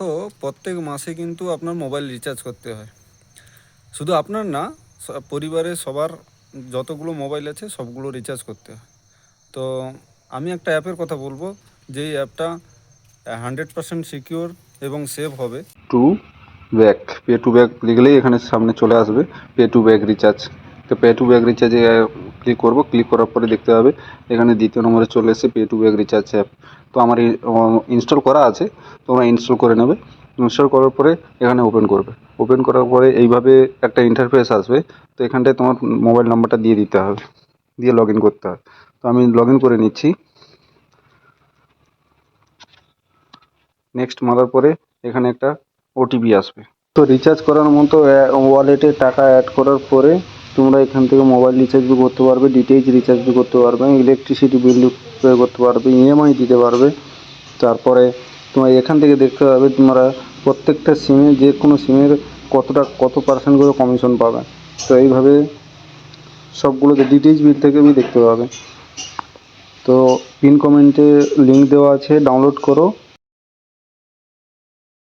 তো প্রত্যেক মাসে কিন্তু আপনার মোবাইল রিচার্জ করতে হয়। শুধু আপনার না পরিবারের সবার যতগুলো মোবাইল আছে, সবগুলো রিচার্জ করতে হয়। তো আমি একটা অ্যাপের কথা বলব, যেই অ্যাপটা হান্ড্রেড পার্সেন্ট সিকিওর এবং সেভ হবে। To back pay to back লিখলেই এখানে সামনে চলে আসবে পে টু ব্যাক রিচার্জ তো পে টু ব্যাক রিচার্জে ক্লিক করব ক্লিক করার পরে দেখতে হবে, এখানে দ্বিতীয় নম্বরে চলে এসেছে pay to back recharge app তো আমার ইনস্টল করা আছে, তোমরা ইনস্টল করে নেবে। ইনস্টল করার পরে এখানে ওপেন করবে। ওপেন করার পরে এইভাবে একটা ইন্টারফেস আসবে, তো এখানটায় তোমার মোবাইল নাম্বারটা দিয়ে দিতে হবে, দিয়ে লগ করতে হবে। তো আমি লগ করে নিচ্ছি। নেক্সট মারার পরে এখানে একটা ওটিপি আসবে। তো রিচার্জ করার মতো ওয়ালেটে টাকা অ্যাড করার পরে তোমরা এখান থেকে মোবাইল রিচার্জ করতে পারবে ডিটিএইচ রিচার্জ করতে পারবে ইলেকট্রিসিটি বিল পে করতে পারবে ইএমআই দিতে পারবে। তারপরে তোমার এখান থেকে দেখতে পাবে তোমরা প্রত্যেকটা সিমে যে কোনো সিমের কতটা, কত পার্সেন্ট করে কমিশন পাবে। তো এইভাবে সবগুলোতে ডিটিএইচ বিল থেকে বি দেখতে পাবে। তো পিন কমেন্টে লিঙ্ক দেওয়া আছে ডাউনলোড করো।